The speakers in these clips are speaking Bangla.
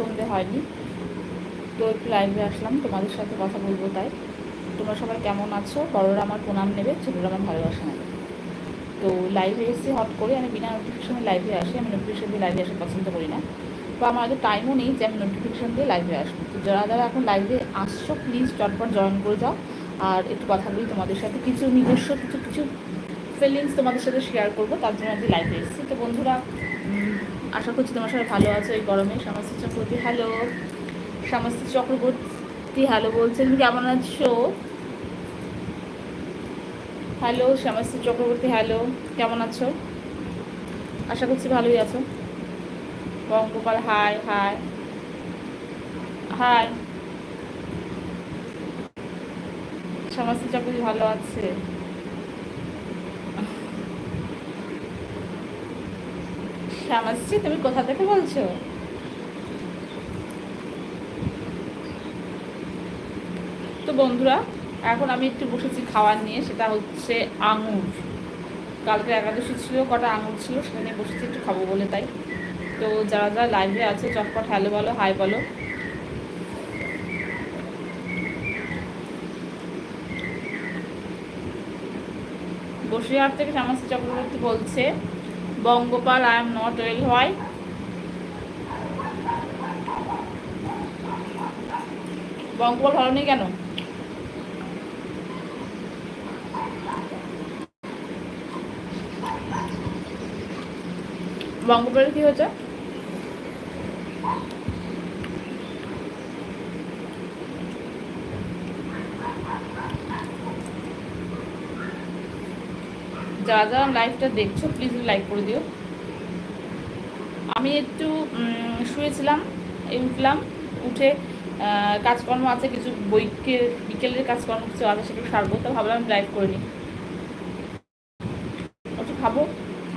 সন্ধে হয়নি। তো একটু লাইভে আসলাম, তোমাদের সাথে কথা বলব তাই। তোমরা সবাই কেমন আছো? বড়রা আমার প্রণাম নেবে, ছোটরা আমার ভালোবাসা নেবে। তো লাইভে এসে হট করে আমি বিনা নোটিফিকেশনে লাইভে আসি, আমি নোটিফিকেশন দিয়ে লাইভে আসতে পছন্দ করি না। তো আমার আগে টাইমও নেই যে আমি নোটিফিকেশন দিয়ে লাইভে আসব। তো যারা যারা এখন লাইভে আসছো প্লিজ চটপট জয়েন করে যাও। আর একটু কথা বলি তোমাদের সাথে। কিছু নিজস্ব কিছু কিছু ফিলিংস তোমাদের সাথে শেয়ার করব, তার জন্য আমি লাইভে এসেছি। তো বন্ধুরা আশা করছি তোমার সাথে ভালো আছো এই গরমে। সমস্ত চক্রবর্তী হ্যালো সমস্ত চক্রবর্তী হ্যালো বলছেন কেমন আছো? হ্যালো শ্যামাশ্রী চক্রবর্তী হ্যালো কেমন আছো? আশা করছি ভালোই আছো। Bangopal hi hi hi Shyamashree Chakraborty ভালো আছে। শ্যামাশ্রী তুমি কোথা থেকে বলছো? তো বন্ধুরা, এখন আমি একটু বসেছি খাওয়ার নিয়ে, সেটা হচ্ছে আঙুর। কালকে একাদশী ছিল, কটা আঙুর ছিল, সেটা নিয়ে বসেছি, একটু খাব বলে তাই। তো যারা যারা লাইভে আছে, চটপট হ্যালো বলো হাই বলো। বসিরহাট থেকে শ্যামাশ্রী চক্রবর্তী বলছে Bangopal I am not well হয়। বঙ্গপাল নেই কেন? বঙ্গপালের কি হয়েছে? যারা যারা লাইভটা দেখছ প্লিজ লাইক করে দিও। আমি একটু শুয়েছিলাম, উঠলাম, উঠে কাজকর্ম আছে, কিছু বইকে বিকেলের কাজকর্ম কিছু আছে, সেগুলো সারবো। তো ভাবলাম আমি লাইভ করে নিই। খাব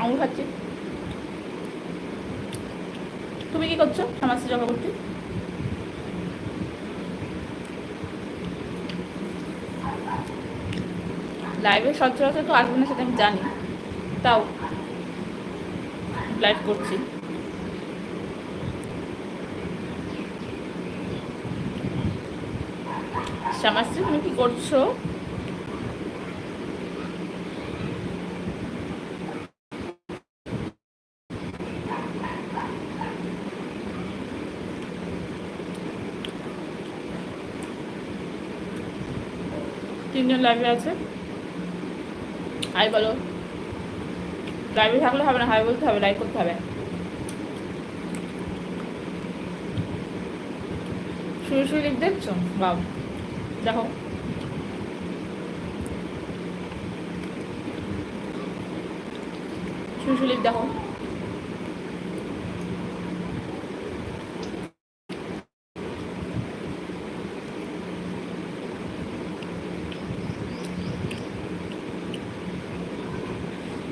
আঙুল খাচ্ছি। তুমি কি করছ সমাজসী চক্রবর্তী লাইভে সচরাচর তো আসবে না সেটা আমি জানি। তাও লাইভ করছি। শ্যামাশ্রী তুমি কি করছ? তিনজন লাইভে আছে। হাই বলো। লাইভে থাকলে হবে না, হাই বলতে হবে লাইক করতে হবে। শুরু শুরু লিখ দেখছ? বাব দেখো। শুরু শুরু লিখ দেখো।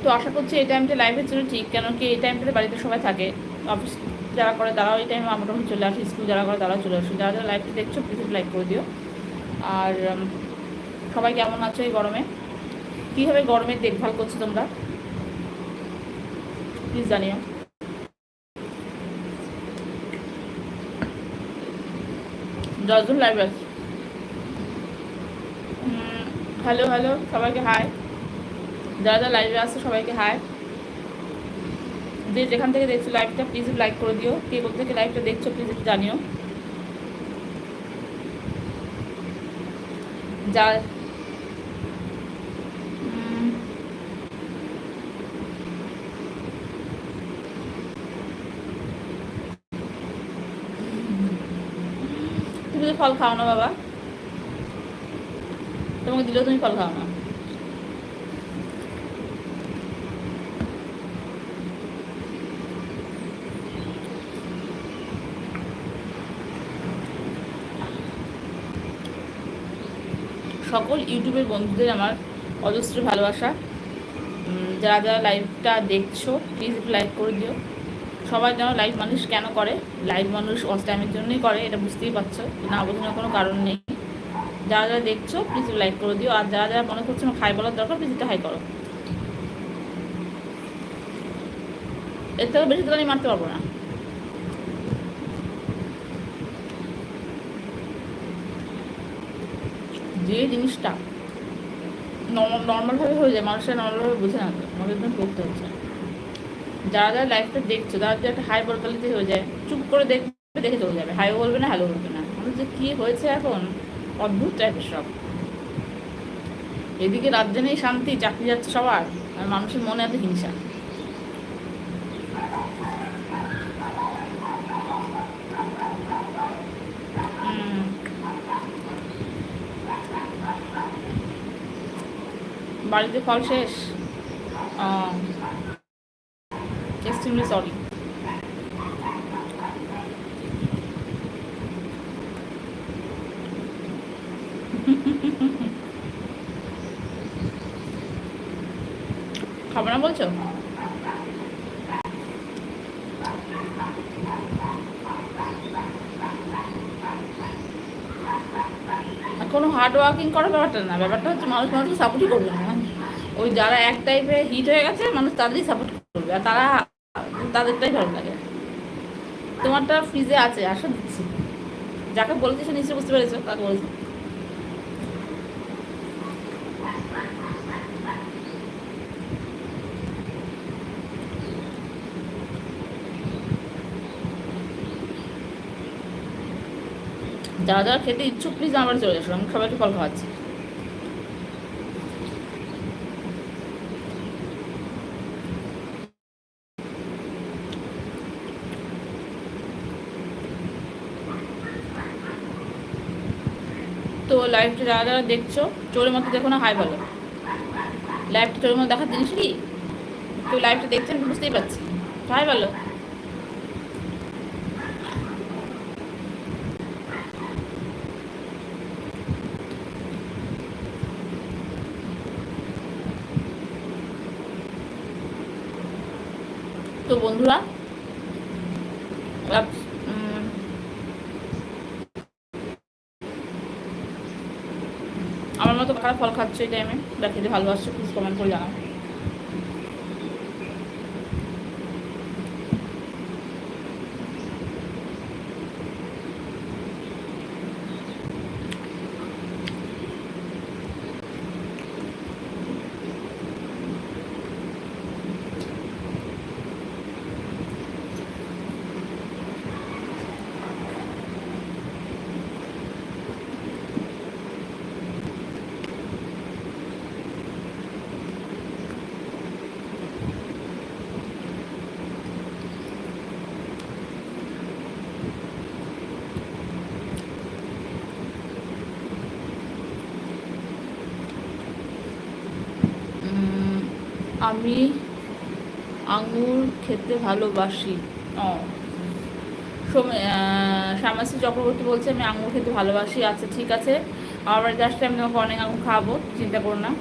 তো আশা করছি এই টাইমটা লাইভের জন্য ঠিক, কেন কি এই টাইমটাতে বাড়িতে সবাই থাকে। অফিস যারা করে তারাও এই টাইমে মোটামুটি চলে আসে স্কুল যারা করে তারাও চলে আসে। যারা যারা লাইভটা দেখছ প্লিজ লাইক করে দিও। আর সবাই কেমন আছো এই গরমে? কীভাবে গরমের দেখভাল করছ তোমরা? প্লিজ জানিও। দশজন লাইভ আছে। হ্যালো হ্যালো সবাইকে হাই যারা যারা লাইভে আসছে সবাইকে হাই যে যেখান থেকে দেখছ লাইভটা প্লিজ লাইক করে দিও। কে কোথা থেকে লাইভটা দেখছ প্লিজ একটু জানিও। যা তুমি ফল খাও না, বাবা। তোমাকে দিলেও তুমি ফল খাও না। সকল ইউটিউবের বন্ধুদের আমার অজস্র ভালোবাসা। যারা যারা লাইভটা দেখছ প্লিজ একটু লাইক করে দিও। সবাই যেন লাইভ মানুষ কেন করে? লাইভ মানুষ অস টাইমের জন্যই করে, এটা বুঝতেই পারছ। না বোঝানোর কোনো কারণ নেই। যারা যারা দেখছ প্লিজ লাইক করে দিও। আর যারা যারা মনে করছ হাই বলার দরকার প্লিজ একটু হাই করো। এর থেকে বেশি তো আমি মারতে পারব না। যে জিনিসটা নর্মালভাবে হয়ে যায়, মানুষের নর্মালভাবে বোঝে না তো আমাদের একদম করতে হচ্ছে যারা যারা লাইফটা দেখছ তারা যে একটা হাই বলকালিতে হয়ে যায়, চুপ করে দেখবে, দেখে চলে যাবে। হাইও বলবে না হ্যালো বলবে না। আমাদের যে কী হয়েছে এখন, অদ্ভুত টাইপের সব। এদিকে রাজ্যে নেই শান্তি, চাকরি যাচ্ছে সবার, আর মানুষের মনে আছে হিংসা হুম। বাড়িতে ফল শেষ? এক্সট্রিমলি সরি খাব না বলছো? কোনো হার্ড ওয়ার্কিং করার ব্যাপারটা না, ব্যাপারটা হচ্ছে মানুষ মানুষকে সাপোর্টই করবে না। ওই যারা এক টাইপে হিট হয়ে গেছে, মানুষ তাদেরই সাপোর্ট করবে আর তারা তাদেরটাই ভালো লাগে। তোমারটা ফ্রিজে আছে, আসো দিচ্ছি যাকে বলেছি সে নিশ্চয়ই বুঝতে পেরেছ, তাকে বলেছি। যারা যারা খেতে ইচ্ছুক প্লিজ আমার চলে এসো আমি খাবারটি ফল খাওয়াচ্ছি। তো লাইভটা যারা যারা দেখছ, চোরের মতো দেখো না, হাই ভালো লাইভটা চোরের মতো দেখার জিনিস কি? তো লাইভটা দেখছেন বুঝতেই পারছি। হাই ভালো তো বন্ধুরা উম, আমার মতো খারাপ ফল খাচ্ছে এই টাইমে যা খেতে ভালোবাসছে প্লিজ কমেন্ট করে জানাও। আমি আঙুর খেতে ভালোবাসি। ও। শ্যামাশ্রী চক্রবর্তী বলছে, আমি আঙুর খেতে ভালোবাসি। আচ্ছা ঠিক আছে। আমার বাড়িতে আসলে আমি তোমাকে অনেক আঙুর খাওয়াবো, চিন্তা করো না।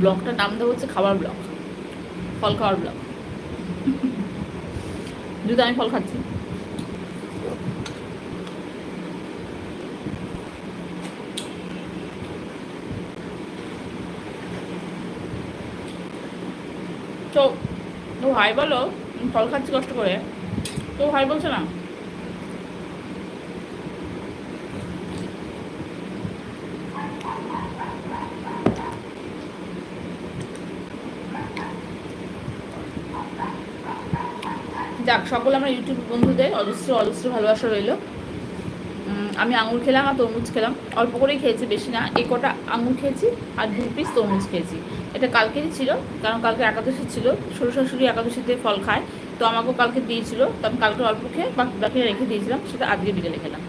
ব্লগটার নাম দেবো হচ্ছে খাবার ব্লগ ফল খাওয়ার ব্লগ যদি আমি ফল খাচ্ছি। তো ভাই বলো, ফল খাচ্ছি কষ্ট করে। তো ভাই বলছো না? যাক, সকল আমার ইউটিউব বন্ধুদের অজস্র অজস্র ভালোবাসা রইল। আমি আঙুর খেলাম আর তরমুজ খেলাম। অল্প করেই খেয়েছি, বেশি না। এই কটা আঙুর খেয়েছি আর দু পিস তরমুজ খেয়েছি। এটা কালকেরই ছিল, কারণ কালকে একাদশী ছিল। শ্বশুর শাশুড়ি একাদশীতে ফল খায়, তো আমাকেও কালকে দিয়েছিল। তো আমি কালকে অল্প খেয়ে বাকি বাকি রেখে দিয়েছিলাম, সেটা আজকে বিকেলে খেলাম।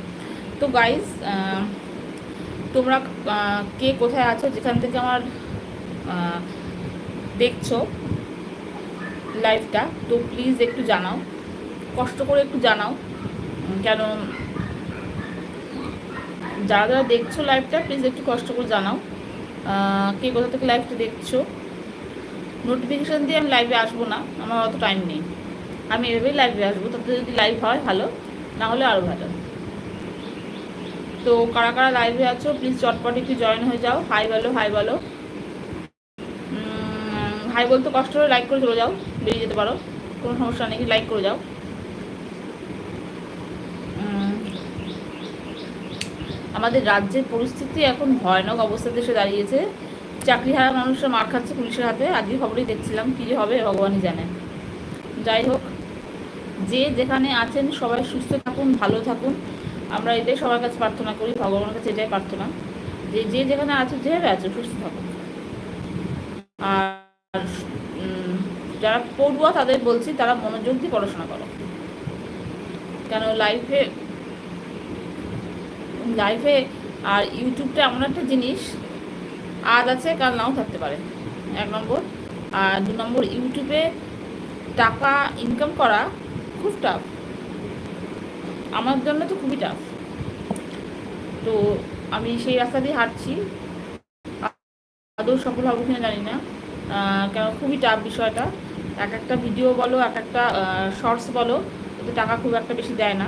তো গাইজ তোমরা কে কোথায় আছো, যেখান থেকে আমার দেখছ লাইভটা তো প্লিজ একটু জানাও। কষ্ট করে একটু জানাও। কেন যারা যারা দেখছ লাইভটা প্লিজ একটু কষ্ট করে জানাও। কে কোথা থেকে লাইভটা দেখছ? নোটিফিকেশান দিয়ে আমি লাইভে আসব না, আমার অত টাইম নেই। আমি এভাবেই লাইভে আসব, তাতে যদি লাইভ হয়, ভালো। না হলে আরও ভালো। তো কারা কারা লাইভে আছো প্লিজ চটপট একটু জয়েন হয়ে যাও। হাই বলো হাই বলো। হাই বলতে কষ্ট হলে লাইক করে চলে যাও, বেরিয়ে যেতে পারো। কোনো সমস্যা নেই লাইক করে যাও। আমাদের রাজ্যের পরিস্থিতি এখন ভয়ানক অবস্থাতে এসে দাঁড়িয়েছে। চাকরি হারা মানুষরা মার খাচ্ছে পুলিশের হাতে। আজকে খবরই দেখছিলাম কী হবে, ভগবানই জানে। যাই হোক, যে যেখানে আছেন সবাই সুস্থ থাকুন, ভালো থাকুন। আমরা এটাই সবার কাছে প্রার্থনা করি, ভগবানের কাছে এটাই প্রার্থনা। যে যে যেখানে আছো, যেভাবে আছো, সুস্থ থাকুন। আর যারা পড়ুয়া তাদের বলছি, তারা মনোযোগ দিয়ে পড়াশোনা করো। কেন লাইফে লাইফে আর ইউটিউবটা এমন একটা জিনিস, আজ আছে, কাল নাও থাকতে পারে। এক নম্বর। আর দু নম্বর, ইউটিউবে টাকা ইনকাম করা খুব টাফ আমার জন্য তো খুবই টাফ তো আমি সেই রাস্তা দিয়ে হাঁটছি। আদৌ সফল হব কিনা জানি না। কেন খুবই টাফ বিষয়টা। এক একটা ভিডিও বলো, এক একটা শর্টস বলো ওতে টাকা খুব একটা বেশি দেয় না।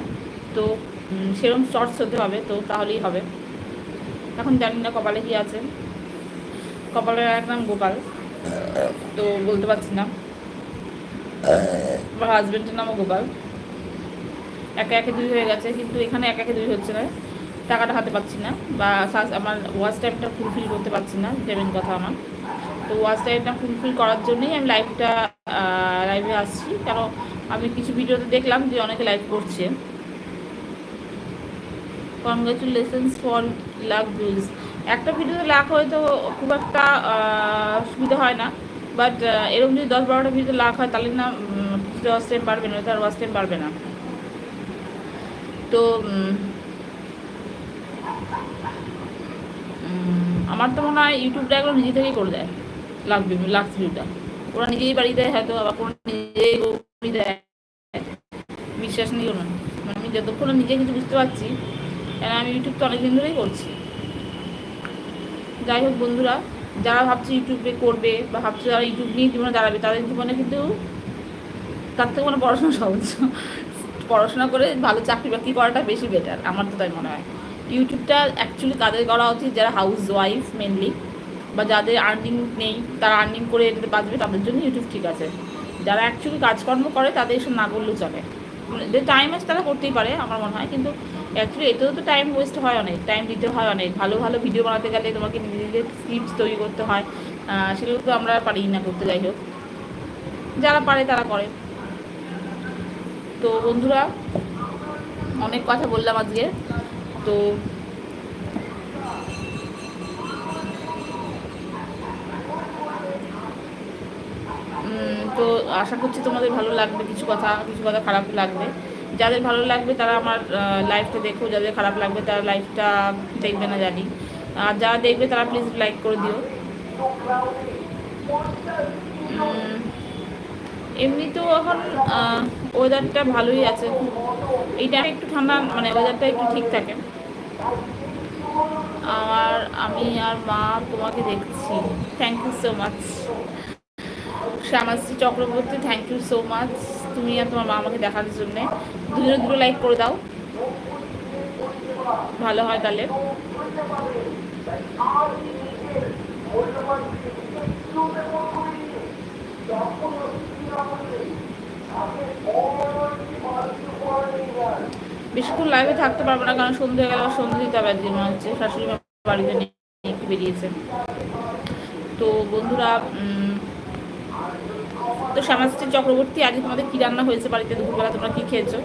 তো সেরকম শর্টস হতে হবে, তো তাহলেই হবে। এখন জানি না কপালে কি আছে। কপালের এক নাম গোপাল। তো বলতে পারছি না। আমার হাজব্যান্ডের নামও গোপাল। একে একে দুই হয়ে গেছে, কিন্তু এখানে এক একে দুই হচ্ছে না। টাকাটা হাতে পাচ্ছি না, বা আমার ওয়াচ টাইমটা ফুলফিল করতে পারছি না যেমন কথা আমার। তো ওয়াচ টাইমটা ফুলফিল করার জন্যই আমি লাইভটা লাইভে আসছি। কারণ আমি কিছু ভিডিওতে দেখলাম যে অনেকে লাইভ করছে। কনগ্রাচুলেশনস ফর লাখ ভিউজ একটা ভিডিওতে লাখ হয়তো খুব একটা সুবিধা হয় না। বাট এরকম যদি দশ বারোটা ভিডিওতে লাখ হয়, তাহলে না ওয়াচ টাইম বাড়বে না তার ওয়াচ টাইম বাড়বে না। তো আমার তো মনে হয় ইউটিউবটা এগুলো নিজে থেকেই করে দেয়। লাগবে লাখ ভিউটা ওরা নিজেই বাড়ি দেয় হয়তো আবার কোনো নিজেই দেয়। বিশ্বাস নিও না। মানে আমি যতক্ষণ নিজে কিছু বুঝতে পারছি, কেন আমি ইউটিউব তো অনেকদিন ধরেই করছি। যাই হোক বন্ধুরা, যারা ভাবছে ইউটিউবে করবে বা ভাবছে যারা ইউটিউব নিয়ে জীবনে দাঁড়াবে, তাদের জীবনে কিন্তু তার থেকে মানে পড়াশোনা সহজ। পড়াশোনা করে ভালো চাকরি বাকরি করাটা বেশি বেটার আমার তো তাই মনে হয়। ইউটিউবটা অ্যাকচুয়ালি কাদের করা উচিত যারা হাউস ওয়াইফ মেনলি বা যাদের আর্নিং নেই, তারা আর্নিং করে এটাতে বাঁচবে, তাদের জন্য ইউটিউব ঠিক আছে। যারা অ্যাকচুয়ালি কাজকর্ম করে, তাদের এসব না করলেও চলে। যে টাইম আছে তারা করতেই পারে, আমার মনে হয়। কিন্তু অ্যাকচুয়ালি এতেও তো টাইম ওয়েস্ট হয় অনেক টাইম দিতে হয় অনেক। ভালো ভালো ভিডিও বানাতে গেলে তোমাকে নিজে নিজে স্ক্রিপ্ট তৈরি করতে হয়। সেগুলো তো আমরা পারি না করতে, যাই হোক। যারা পারে, তারা করে। তো বন্ধুরা, অনেক কথা বললাম আজকে। তো তো আশা করছি তোমাদের ভালো লাগবে কিছু কথা কিছু কথা খারাপ লাগবে। যাদের ভালো লাগবে তারা আমার লাইফটা দেখো যাদের খারাপ লাগবে তারা লাইফটা দেখবে না জানি। আর যারা দেখবে তারা প্লিজ লাইক করে দিও। উম, এমনিতেও এখন ওয়েদারটা ভালোই আছে। এই টাইমে একটু ঠান্ডা মানে ওয়েদারটা একটু ঠিক থাকে। আর আমি আর মা তোমাকে দেখছি। Thank you so much Shyamashree Chakraborty thank you so much তুমি আর তোমার মা আমাকে দেখার জন্যে। দুজনে দুটো লাইক করে দাও। ভালো হয় তাহলে। বেশিক্ষণ লাইভে থাকতে পারব না, কারণ সন্ধে হয়ে গেলে আবার সন্ধে দিতে হবে একদিন মনে হচ্ছে শাশুড়ি বাড়িতে নিয়ে বেরিয়েছে। তো বন্ধুরা তো শ্যামাশ্রী চক্রবর্তী আজকে তোমাদের কি রান্না হয়েছে বাড়িতে দুপুরবেলা? তোমরা কি খেয়েছো?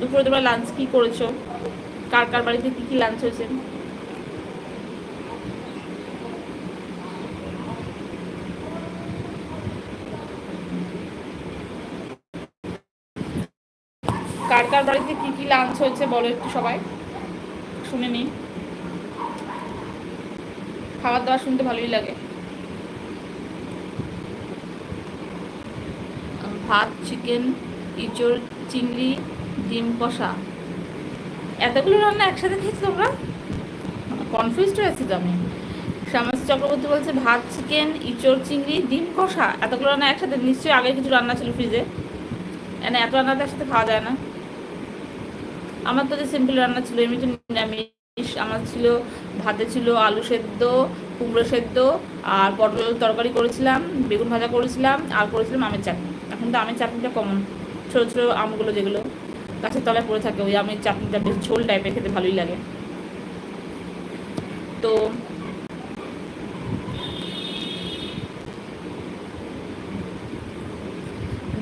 দুপুরে তোমরা লাঞ্চ কি করেছ? কার কার বাড়িতে কি কি লাঞ্চ হয়েছে? কার কার বাড়িতে কি কি লাঞ্চ হয়েছে বলো একটু সবাই? শুনে নিই। খাবার দাবার শুনতে ভালোই লাগে। ভাত চিকেন ইঁচড় চিংড়ি, ডিম, কষা। এতগুলো রান্না একসাথে খেয়েছো তোমরা? কনফিউজড হয়েছি তো আমি। শ্যামাস চক্রবর্তী বলছে, ভাত চিকেন ইঁচড় চিংড়ি, ডিম, কষা। এতগুলো রান্না একসাথে, নিশ্চয়ই আগে কিছু রান্না ছিল ফ্রিজে এনে এত রান্না তো একসাথে খাওয়া যায় না। আমার তো যে সিম্পল রান্না ছিল এমনিতে নিরামিষ। আমার ছিল ভাতে ছিল আলু সেদ্ধ, কুমড়ো সেদ্ধ, আর পটল তরকারি করেছিলাম, বেগুন ভাজা করেছিলাম, আর করেছিলাম আমের চাটনি। এখন তো আমের চাটনিটা কমন ছোটো ছোটো আমগুলো যেগুলো গাছের তলায় পড়ে থাকে, ওই আমের চাটনিটা বেশ ঝোল টাইপের খেতে ভালোই লাগে। তো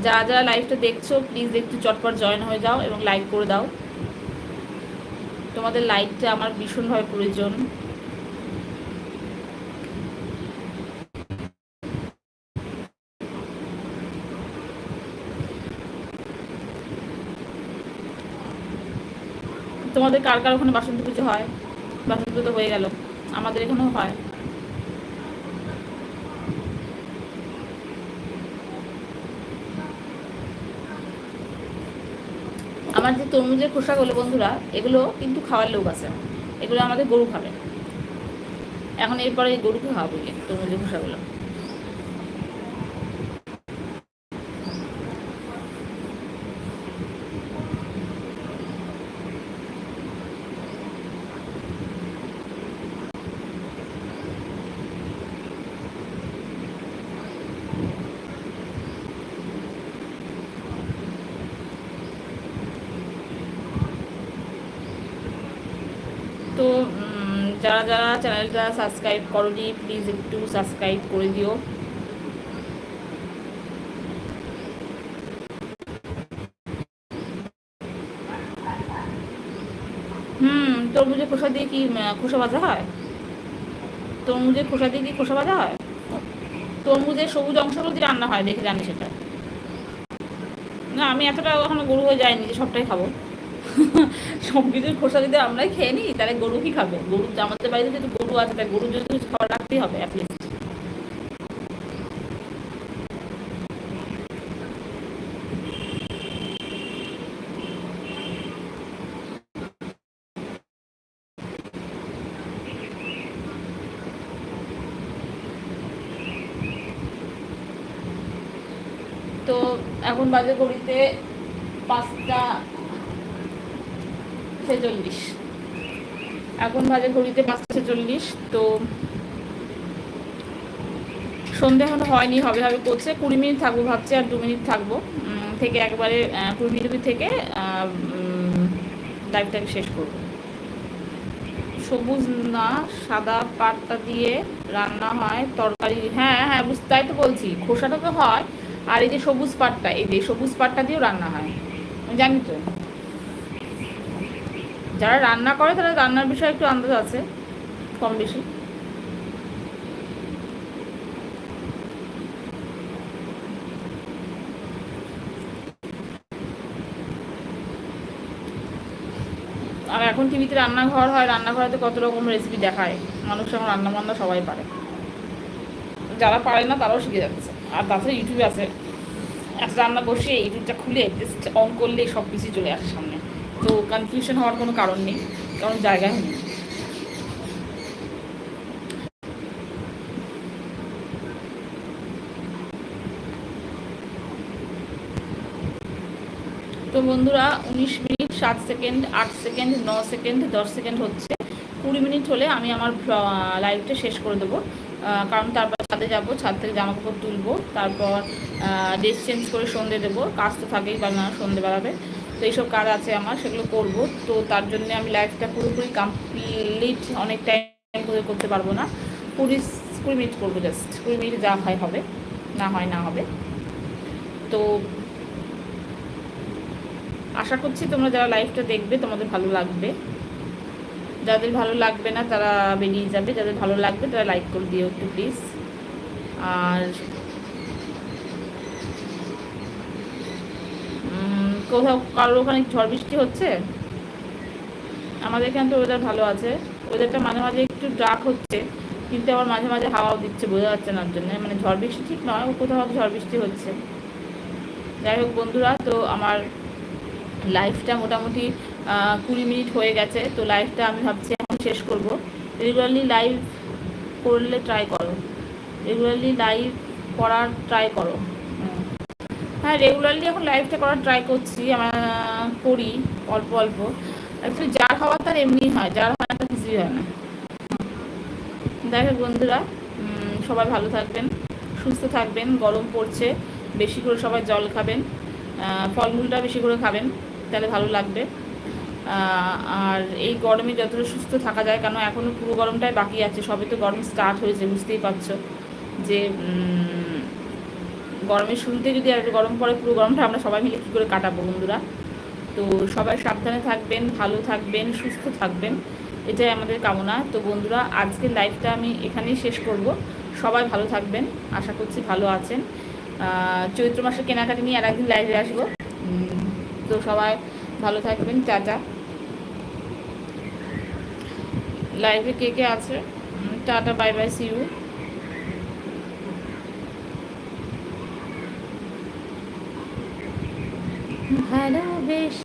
যারা যারা লাইভটা দেখছ প্লিজ একটু চটপট জয়েন হয়ে যাও এবং লাইক করে দাও। তোমাদের লাইটটা আমার ভীষণভাবে প্রয়োজন। তোমাদের কার কার ওখানে বাসন্তী পুজো হয়? বাসন্তী পুজো হয়ে গেল। আমাদের এখানেও হয়। আমার যে তরমুজের খোসাগুলো বন্ধুরা, এগুলো কিন্তু খাওয়ার লোক আছে। এগুলো আমাদের গরু খাবে। এখন এরপরে গরুকে খাওয়াবো তরমুজের খোসাগুলো তো উম, যারা যারা চ্যানেলটা সাবস্ক্রাইব করনি প্লিজ একটু সাবস্ক্রাইব করে দিও। হুম, তরমুজের খোসা দিয়ে কি খোসা ভাজা হয়? তরমুজের খোসা দিয়ে কি খোসা ভাজা হয়? তরমুজের সবুজ অংশগুলো দিয়ে রান্না হয়, দেখে জানি সেটা। না, আমি এতটা ওখানে গরু হয়ে যাইনি যে সবটাই খাব। সব কিছুর খোসা যদি আমরাই খেয়ে নিই, তাহলে গরু কি খাবে? গরু আমাদের বাড়িতে যেহেতু গরু আছে, তাই গরুর জন্য কিছু খাবার রাখতেই হবে তো এখন বাজে ঘড়িতে পাঁচটা ছেচল্লিশ। এখন বাজে ঘড়িতে পাঁচটা ছেচল্লিশ, তো সন্ধে এখনও হয়নি, হবে হবে করছে। কুড়ি মিনিট থাকব ভাবছি, আর দু মিনিট থাকব। থেকে একবারে কুড়ি মিনিট থেকে লাইভটাকে শেষ করব। সবুজ না, সাদা পাটটা দিয়ে রান্না হয়, তরকারি হ্যাঁ হ্যাঁ বুঝতে তাই তো বলছি, খোসাটা তো হয়, আর এই যে সবুজ পাটটা, এই যে সবুজ পাটটা দিয়েও রান্না হয়। জানি তো। যারা রান্না করে তারা রান্নার বিষয়ে একটু আন্দাজ আছে, কম বেশি। আর এখন টিভিতে রান্নাঘর হয়, রান্নাঘরেতে কত রকম রেসিপি দেখায়, মানুষ এখন রান্না বান্না সবাই পারে। যারা পারে না তারাও শিখে যাচ্ছে। আর তাছাড়া ইউটিউবে আছে, একটা রান্না বসিয়ে ইউটিউবটা খুলে জাস্ট অন করলে সব কিছুই চলে আসে সামনে। তো কনফিউশন হওয়ার কোনো কারণ নেই, কারণ জায়গায় নেই। তো বন্ধুরা, উনিশ মিনিট, সাত সেকেন্ড আট সেকেন্ড ন সেকেন্ড দশ সেকেন্ড হচ্ছে। কুড়ি মিনিট হলে আমি আমার লাইভটা শেষ করে দেবো। কারণ তারপর ছাদে যাব, ছাদ থেকে জামা কাপড় তুলবো, তারপর ড্রেস চেঞ্জ করে সন্ধে দেবো। কাজ তো থাকেই বা না, সন্ধে বেড়াবে তো এইসব কাজ আছে আমার, সেগুলো করব। তো তার জন্য আমি লাইফটা পুরোপুরি কমপ্লিট অনেক টাইম করে করতে পারব না। কুড়ি কুড়ি মিনিট করব জাস্ট কুড়ি মিনিট যা হয় হবে, না হয় না হবে। তো আশা করছি তোমরা যারা লাইভটা দেখবে, তোমাদের ভালো লাগবে। যাদের ভালো লাগবে না, তারা বেরিয়ে যাবে। যাদের ভালো লাগবে, তারা লাইক করে দিও একটু প্লিজ আর কোথাও কারোর ওখানে ঝড় বৃষ্টি হচ্ছে? আমাদের এখানে তো ওয়েদার ভালো আছে। ওয়েদারটা মাঝে মাঝে একটু ডাক হচ্ছে, কিন্তু আবার মাঝে মাঝে হাওয়াও দিচ্ছে, বোঝা যাচ্ছে না জন্য। মানে ঝড় বৃষ্টি ঠিক নয় কোথাও ঝড় বৃষ্টি হচ্ছে। যাই হোক বন্ধুরা, তো আমার লাইফটা মোটামুটি কুড়ি মিনিট হয়ে গেছে। তো লাইফটা আমি ভাবছি এখন শেষ করব। রেগুলারলি লাইভ করলে ট্রাই করো। রেগুলারলি লাইভ করার ট্রাই করো। হ্যাঁ রেগুলারলি এখন লাইফটা করার ট্রাই করছি, আমরা করি, অল্প অল্প। অ্যাকচুয়ালি যার হওয়া তার এমনি হয়, যার হয় না কিছুই হয় না। দেখো বন্ধুরা সবাই ভালো থাকবেন, সুস্থ থাকবেন, গরম পড়ছে, বেশি করে সবাই জল খাবেন ফলমূলটা বেশি করে খাবেন, তাহলে ভালো লাগবে। আর এই গরমে যতটা সুস্থ থাকা যায়, কেন এখনও পুরো গরমটাই বাকি আছে, সবে তো গরম স্টার্ট হয়েছে, বুঝতেই পারছ যে গরমের শুরুতে যদি আর একটু গরম পড়ে পুরো গরমটা আমরা সবাই মিলে কী করে কাটাবো বন্ধুরা? তো সবাই সাবধানে থাকবেন, ভালো থাকবেন, সুস্থ থাকবেন। এটাই আমাদের কামনা। তো বন্ধুরা, আজকের লাইফটা আমি এখানেই শেষ করব। সবাই ভালো থাকবেন। আশা করছি ভালো আছেন। চৈত্র মাসে কেনাকাটি নিয়ে আর একদিন লাইভে আসব তো সবাই ভালো থাকবেন। টাটা। লাইভে কে কে আছে? Tata bye bye see you ভালোবেসে